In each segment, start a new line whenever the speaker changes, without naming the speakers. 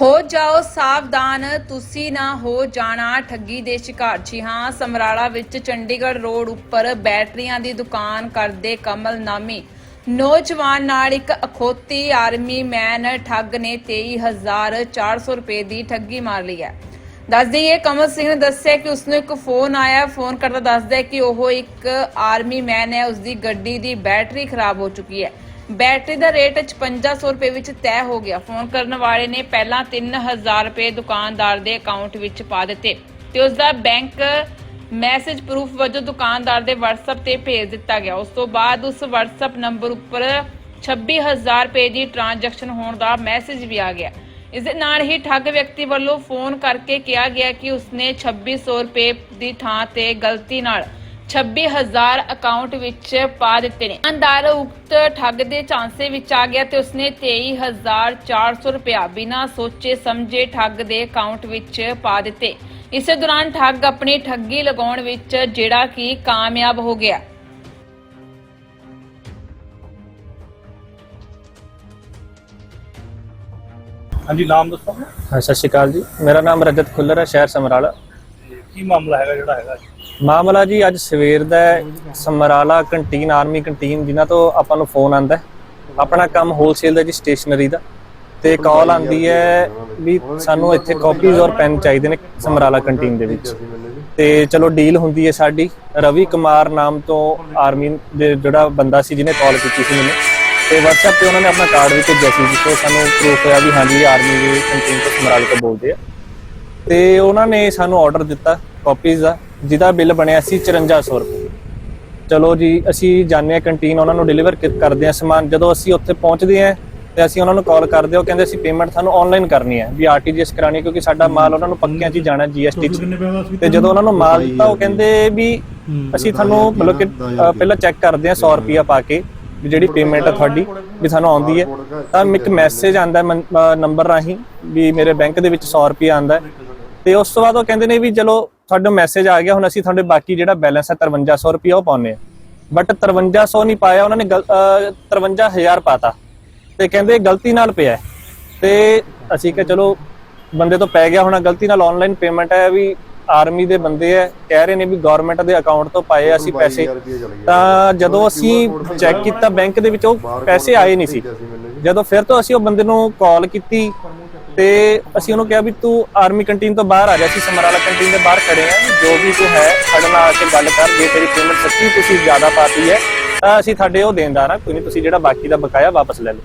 ਹੋ ਜਾਓ ਸਾਵਧਾਨ, ਤੁਸੀਂ ਨਾ ਹੋ ਜਾਣਾ ਠੱਗੀ ਦੇ ਸ਼ਿਕਾਰ। ਜੀ ਹਾਂ, ਸਮਰਾਲਾ ਵਿੱਚ ਚੰਡੀਗੜ੍ਹ ਰੋਡ ਉੱਪਰ ਬੈਟਰੀਆਂ ਦੀ ਦੁਕਾਨ ਕਰਦੇ ਕਮਲ ਨਾਮੀ। ਨੌਜਵਾਨ ਨਾਲ ਇੱਕ ਅਖੋਤੀ ਆਰਮੀ ਮੈਨ ਠੱਗ ਨੇ 23400 ਰੁਪਏ ਦੀ ਠੱਗੀ ਮਾਰ ਲਈ ਹੈ। ਦੱਸ ਦਈਏ ਕਮਲ ਸਿੰਘ ਨੇ ਦੱਸਿਆ ਕਿ ਉਸਨੂੰ ਇੱਕ ਫੋਨ ਆਇਆ। ਫੋਨ ਕਰਦਾ ਦੱਸਦਾ ਕਿ ਉਹ ਇੱਕ ਆਰਮੀ ਮੈਨ ਹੈ, ਉਸਦੀ ਗੱਡੀ ਦੀ ਬੈਟਰੀ ਖਰਾਬ ਹੋ ਚੁੱਕੀ ਹੈ। ਬੈਟਰੀ ਦਾ ਰੇਟ 5500 ਰੁਪਏ ਵਿੱਚ ਤੈਅ ਹੋ ਗਿਆ। ਫੋਨ ਕਰਨ ਵਾਲੇ ਨੇ ਪਹਿਲਾਂ 3000 ਰੁਪਏ ਦੁਕਾਨਦਾਰ ਦੇ ਅਕਾਊਂਟ ਵਿੱਚ ਪਾ ਦਿੱਤੇ ਤੇ ਉਸ ਦਾ ਬੈਂਕ ਮੈਸੇਜ ਪ੍ਰੂਫ ਵਜੋਂ ਦੁਕਾਨਦਾਰ ਦੇ WhatsApp ਤੇ ਭੇਜ ਦਿੱਤਾ ਗਿਆ। ਉਸ ਤੋਂ ਬਾਅਦ ਉਸ WhatsApp ਨੰਬਰ ਉੱਪਰ 26000 ਰੁਪਏ ਦੀ ਟ੍ਰਾਂਜੈਕਸ਼ਨ ਹੋਣ ਦਾ ਮੈਸੇਜ ਵੀ ਆ ਗਿਆ। ਇਸ ਦੇ ਨਾਲ ਹੀ ਠੱਗ ਵਿਅਕਤੀ ਵੱਲੋਂ ਫੋਨ ਕਰਕੇ ਕਿਹਾ ਗਿਆ ਕਿ ਉਸਨੇ 2600 ਰੁਪਏ ਦੀ ਥਾਂ ਤੇ ਗਲਤੀ ਨਾਲ 26000 ਅਕਾਊਂਟ ਵਿੱਚ ਪਾ ਦਿੱਤੇ ਨੇ। ਅੰਦਾਰ ਉਕਤ ਠੱਗ ਦੇ ਚਾਂਸੇ ਵਿੱਚ ਆ ਗਿਆ ਤੇ ਉਸਨੇ 23400 ਰੁਪਇਆ ਬਿਨਾਂ ਸੋਚੇ ਸਮਝੇ ਠੱਗ ਦੇ ਅਕਾਊਂਟ ਵਿੱਚ ਪਾ ਦਿੱਤੇ। ਇਸੇ ਦੌਰਾਨ ਠੱਗ ਆਪਣੀ ਠੱਗੀ ਲਗਾਉਣ ਵਿੱਚ ਜਿਹੜਾ ਕਿ ਕਾਮਯਾਬ ਹੋ ਗਿਆ।
ਹਾਂਜੀ ਨਾਮ ਦੱਸੋ।
ਹਾਂ ਸਤਿ ਸ਼੍ਰੀ ਅਕਾਲ ਜੀ। ਮੇਰਾ ਨਾਮ ਰਜਤ ਖੁੱਲਰ ਹੈ ਸ਼ਹਿਰ ਸਮਰਾਲਾ।
ਕੀ ਮਾਮਲਾ ਹੈਗਾ ਜਿਹੜਾ ਹੈਗਾ
ਮਾਮਲਾ ਜੀ ਅੱਜ ਸਵੇਰ ਦਾ ਸਮਰਾਲਾ ਕੰਟੀਨ, ਆਰਮੀ ਕੰਟੀਨ, ਜਿਨ੍ਹਾਂ ਤੋਂ ਆਪਾਂ ਨੂੰ ਫੋਨ ਆਂਦਾ ਆਪਣਾ ਕੰਮ ਹੋਲਸੇਲ ਦਾ ਜੀ ਸਟੇਸ਼ਨਰੀ ਦਾ। ਤੇ ਕਾਲ ਆਂਦੀ ਹੈ ਵੀ ਸਾਨੂੰ ਇੱਥੇ ਕਾਪੀਜ਼ ਔਰ ਪੈਨ ਚਾਹੀਦੇ ਨੇ ਸਮਰਾਲਾ ਕੰਟੀਨ ਦੇ ਵਿੱਚ। ਤੇ ਚਲੋ ਡੀਲ ਹੁੰਦੀ ਹੈ ਸਾਡੀ। ਰਵੀ ਕੁਮਾਰ ਨਾਮ ਤੋਂ ਆਰਮੀ ਦੇ ਜਿਹੜਾ ਬੰਦਾ ਸੀ, ਜਿਹਨੇ ਕਾਲ ਕੀਤੀ ਸੀ ਮੈਨੂੰ। ਤੇ WhatsApp ਤੇ ਉਹਨਾਂ ਨੇ ਆਪਣਾ ਕਾਰਡ ਵੀ ਭੇਜਿਆ ਸੀ, ਜਿੱਥੋਂ ਸਾਨੂੰ ਪ੍ਰੂਫ ਹੋਇਆ ਵੀ ਹਾਂਜੀ, ਆਰਮੀ ਦੀ ਕੰਟੀਨ ਤੋਂ ਸਮਰਾਲੇ ਤੋਂ ਬੋਲਦੇ ਆ। ਤੇ ਉਹਨਾਂ ਨੇ ਸਾਨੂੰ ਆਰਡਰ ਦਿੱਤਾ ਕਾਪੀਜ਼ ਦਾ ਜਿਹਦਾ ਬਿੱਲ ਬਣਿਆ ਸੀ 5400 ਰੁਪਏ। ਚਲੋ ਜੀ ਅਸੀਂ ਜਾਣਦੇ ਹਾਂ ਕੰਟੀਨ ਉਹਨਾਂ ਨੂੰ ਡਿਲੀਵਰ ਕਰਦੇ ਹਾਂ ਸਮਾਨ। ਜਦੋਂ ਅਸੀਂ ਉੱਥੇ ਪਹੁੰਚਦੇ ਹਾਂ ਤੇ ਅਸੀਂ ਉਹਨਾਂ ਨੂੰ ਕਾਲ ਕਰਦੇ ਹਾਂ ਉਹ ਕਹਿੰਦੇ ਅਸੀਂ ਪੇਮੈਂਟ ਤੁਹਾਨੂੰ ਆਨਲਾਈਨ ਕਰਨੀ ਹੈ ਵੀ ਆਰਟੀਜੀਐਸ ਕਰਾਣੀ ਕਿਉਂਕਿ ਸਾਡਾ ਮਾਲ ਉਹਨਾਂ ਨੂੰ ਪੱਕਿਆਂ 'ਚ ਹੀ ਜਾਣਾ ਜੀਐਸਟੀ 'ਚ। ਤੇ ਜਦੋਂ ਉਹਨਾਂ ਨੂੰ ਮਾਲ ਦਿੱਤਾ ਉਹ ਕਹਿੰਦੇ ਵੀ ਅਸੀਂ ਤੁਹਾਨੂੰ ਮਤਲਬ ਕਿ ਪਹਿਲਾਂ ਚੈੱਕ ਕਰਦੇ ਹਾਂ 100 ਰੁਪਿਆ ਪਾ ਕੇ ਵੀ ਜਿਹੜੀ ਪੇਮੈਂਟ ਆ ਤੁਹਾਡੀ ਵੀ ਸਾਨੂੰ ਆਉਂਦੀ ਹੈ। ਤਾਂ ਇੱਕ ਮੈਸੇਜ ਆਂਦਾ ਨੰਬਰ ਰਾਹੀਂ ਵੀ ਮੇਰੇ ਬੈਂਕ ਦੇ ਵਿੱਚ 100 ਰੁਪਿਆ ਆਂਦਾ ਤੇ ਉਸ ਤੋਂ ਬਾਅਦ ਉਹ ਕਹਿੰਦੇ ਨੇ ਵੀ ਚਲੋ ਤੁਹਾਡਾ ਮੈਸੇਜ ਆ ਗਿਆ ਹੁਣ ਅਸੀਂ ਤੁਹਾਡੇ ਬਾਕੀ ਜਿਹੜਾ ਬੈਲੈਂਸ ਹੈ 5300 ਰੁਪਿਆ ਉਹ ਪਾਉਨੇ ਆ ਬਟ 5300 ਨਹੀਂ ਪਾਇਆ ਉਹਨਾਂ ਨੇ ਗਲ- ਅ, 53000 ਪਾਤਾ ਤੇ। ਕਹਿੰਦੇ ਗਲਤੀ ਨਾਲ ਪਿਆ। ਤੇ ਅਸੀਂ ਕਿ ਚਲੋ ਬੰਦੇ ਤੋਂ ਪੈ ਗਿਆ ਹੋਣਾ ਗਲਤੀ ਨਾਲ ਆਨਲਾਈਨ ਪੇਮੈਂਟ ਹੈ ਵੀ ਆਰਮੀ ਦੇ ਬੰਦੇ ਐ ਕਹਿ ਰਹੇ ਨੇ ਵੀ ਗਵਰਨਮੈਂਟ ਦੇ ਅਕਾਊਂਟ ਤੋਂ ਪਾਏ ਅਸੀਂ ਪੈਸੇ। ਤਾਂ ਜਦੋਂ ਅਸੀਂ ਚੈੱਕ ਕੀਤਾ ਬੈਂਕ ਦੇ ਵਿੱਚ ਉਹ ਪੈਸੇ ਆਏ ਨਹੀਂ ਸੀ। ਜਦੋਂ ਫਿਰ ਤੋਂ ਅਸੀਂ ਉਹ ਬੰਦੇ ਨੂੰ ਕਾਲ ਕੀਤੀ ਤੇ ਅਸੀਂ ਉਹਨੂੰ ਕਿਹਾ ਵੀ ਤੂੰ ਆਰਮੀ ਕੰਟੀਨ ਤੋਂ ਬਾਹਰ ਆ ਜਾ ਅਸੀਂ ਸਮਰਾਲਾ ਕੰਟੀਨ ਦੇ ਬਾਹਰ ਖੜੇ ਆ ਜੋ ਵੀ ਤੂੰ ਹੈ ਸਾਡੇ ਨਾਲ ਆ ਕੇ ਗੱਲ ਕਰ ਜੇ ਤੇਰੀ ਪੇਮੈਂਟ ਸੱਚੀ ਤੁਸੀਂ ਜ਼ਿਆਦਾ ਪਾਤੀ ਹੈ ਤਾਂ ਅਸੀਂ ਤੁਹਾਡੇ ਉਹ ਦੇਣਦਾਰ ਆ ਕੋਈ ਨਹੀਂ ਤੁਸੀਂ ਜਿਹੜਾ ਬਾਕੀ ਦਾ ਬਕਾਇਆ ਵਾਪਸ ਲੈ ਲਓ।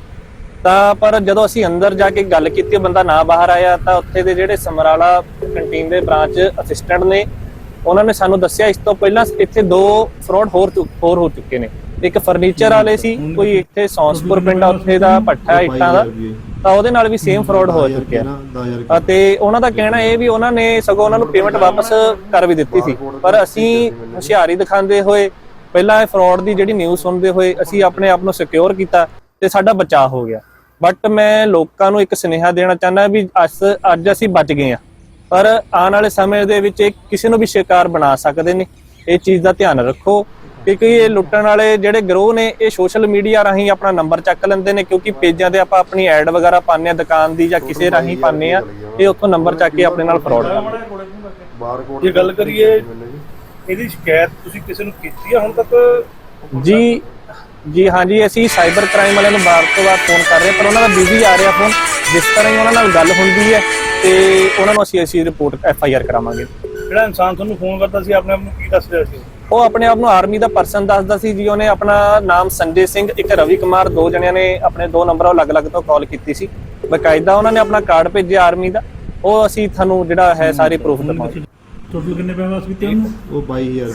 ਤਾਂ ਪਰ ਜਦੋਂ ਅਸੀਂ ਅੰਦਰ ਜਾ ਕੇ ਗੱਲ ਕੀਤੀ ਬੰਦਾ ਨਾ ਬਾਹਰ ਆਇਆ ਤਾਂ ਉੱਥੇ ਦੇ ਜਿਹੜੇ ਸਮਰਾਲਾ ਕੰਟੀਨ ਦੇ ਬ੍ਰਾਂਚ ਅਸਿਸਟੈਂਟ ਨੇ ਉਹਨਾਂ ਨੇ ਸਾਨੂੰ ਦੱਸਿਆ ਇਸ ਤੋਂ ਪਹਿਲਾਂ ਇੱਥੇ ਦੋ ਫਰਾਡ ਹੋਰ ਹੋਰ ਹੋ ਚੁੱਕੇ ਨੇ। ਇੱਕ ਫਰਨੀਚਰ ਵਾਲੇ ਸੀ ਕੋਈ ਇੱਥੇ ਸੌਂਸਪੁਰ ਪਿੰਡ ਆ ਉੱਥੇ ਦਾ ਪੱਠਾ ਇੱਟਾਂ ਦਾ। ਤਾਂ ਉਹਦੇ ਨਾਲ ਵੀ ਸੇਮ ਫਰਾਡ ਹੋ ਚੁੱਕਿਆ। ਅਤੇ ਉਹਨਾਂ ਦਾ ਕਹਿਣਾ ਇਹ ਵੀ ਉਹਨਾਂ ਨੇ ਸਗੋਂ ਉਹਨਾਂ ਨੂੰ ਪੇਮੈਂਟ ਵਾਪਸ ਕਰ ਵੀ ਦਿੱਤੀ ਸੀ। ਪਰ ਅਸੀਂ ਹੁਸ਼ਿਆਰੀ ਦਿਖਾਉਂਦੇ ਹੋਏ ਪਹਿਲਾਂ ਇਹ ਫਰਾਡ ਦੀ ਜਿਹੜੀ ਨਿਊਜ਼ ਸੁਣਦੇ ਹੋਏ ਅਸੀਂ ਆਪਣੇ ਆਪ ਨੂੰ ਸਿਕਿਉਰ ਕੀਤਾ ਤੇ ਸਾਡਾ ਬਚਾਅ ਹੋ ਗਿਆ। ਬਟ ਮੈਂ ਲੋਕਾਂ ਨੂੰ ਇੱਕ ਸੁਨੇਹਾ ਦੇਣਾ ਚਾਹੁੰਦਾ ਵੀ ਅੱਜ ਅਸੀਂ ਬਚ ਗਏ ਆ ਪਰ ਆਉਣ ਵਾਲੇ ਸਮੇਂ ਦੇ ਵਿੱਚ ਇਹ ਕਿਸੇ ਨੂੰ ਵੀ ਸ਼ਿਕਾਰ ਬਣਾ ਸਕਦੇ ਨੇ। ਇਹ ਚੀਜ਼ ਦਾ ਧਿਆਨ ਰੱਖੋ। ਕਿਉਂਕਿ ਇਹ ਲੁੱਟਣ ਵਾਲੇ ਜਿਹੜੇ ਗਰੋਹ ਨੇ ਇਹ ਸੋਸ਼ਲ ਮੀਡੀਆ ਰਾਹੀਂ ਆਪਣਾ ਨੰਬਰ ਚੱਕ ਲੈਂਦੇ ਨੇ ਕਿਉਂਕਿ ਪੇਜਾਂ ਤੇ ਆਪਾਂ ਆਪਣੀ ਐਡ ਵਗੈਰਾ ਪਾਉਂਦੇ ਆ ਦੁਕਾਨ ਦੀ ਜਾਂ ਕਿਸੇ ਰਾਹੀਂ ਪਾਉਂਦੇ ਆ ਇਹ ਉੱਥੋਂ ਨੰਬਰ ਚੱਕ ਕੇ ਆਪਣੇ ਨਾਲ ਫਰਾਡ ਕਰਦੇ
ਜੇ ਗੱਲ ਕਰੀਏ ਇਹਦੀ ਸ਼ਿਕਾਇਤ ਤੁਸੀਂ ਕਿਸੇ ਨੂੰ ਕੀਤੀ ਆ ਹੁਣ ਤੱਕ?
ਜੀ ਜੀ ਹਾਂਜੀ ਅਸੀਂ ਸਾਈਬਰ ਕ੍ਰਾਈਮ ਵਾਲਿਆਂ ਨੂੰ ਬਾਰ ਤੋਂ ਬਾਰ ਫੋਨ ਕਰ ਰਹੇ ਪਰ ਉਹਨਾਂ ਦਾ ਬਿਜ਼ੀ ਆ ਰਿਹਾ ਫੋਨ ਜਿਸ ਤਰ੍ਹਾਂ ਹੀ ਉਹਨਾਂ ਨਾਲ ਗੱਲ ਹੁੰਦੀ ਹੈ ਤੇ ਉਹਨਾਂ ਨੂੰ ਅਸੀਂ ਅਸੀਂ ਰਿਪੋਰਟ ਐਫ ਆਈ ਆਰ ਕਰਾਵਾਂਗੇ।
ਜਿਹੜਾ ਇਨਸਾਨ ਤੁਹਾਨੂੰ ਫੋਨ ਕਰਦਾ ਸੀ ਆਪਣੇ ਆਪ ਨੂੰ ਕੀ ਦੱਸ ਰਿਹਾ ਸੀ?
ਉਹ ਆਪਣੇ ਆਪ ਨੂੰ ਆਰਮੀ ਦਾ ਪਰਸਨ ਦੱਸਦਾ ਸੀ ਜੀ ਉਹਨੇ ਆਪਣਾ ਨਾਮ ਸੰਜੇ ਸਿੰਘ ਇੱਕ ਰਵੀ ਕੁਮਾਰ ਦੋ ਜਣਿਆਂ ਨੇ ਆਪਣੇ ਦੋ ਨੰਬਰਾਂ ਅਲੱਗ-ਅਲੱਗ ਤੋਂ ਕਾਲ ਕੀਤੀ ਸੀ। ਬਕਾਇਦਾ ਉਹਨਾਂ ਨੇ ਆਪਣਾ ਕਾਰਡ ਭੇਜਿਆ ਆਰਮੀ ਦਾ। ਉਹ ਅਸੀਂ ਤੁਹਾਨੂੰ ਜਿਹੜਾ ਹੈ ਸਾਰੇ ਪ੍ਰੂਫ ਦਿਖਾਉਂਗੇ
ਟੋਟਲ ਕਿੰਨੇ ਪੈਸੇ ਕੀਤੇ ਉਹਨੂੰ
ਉਹ 22000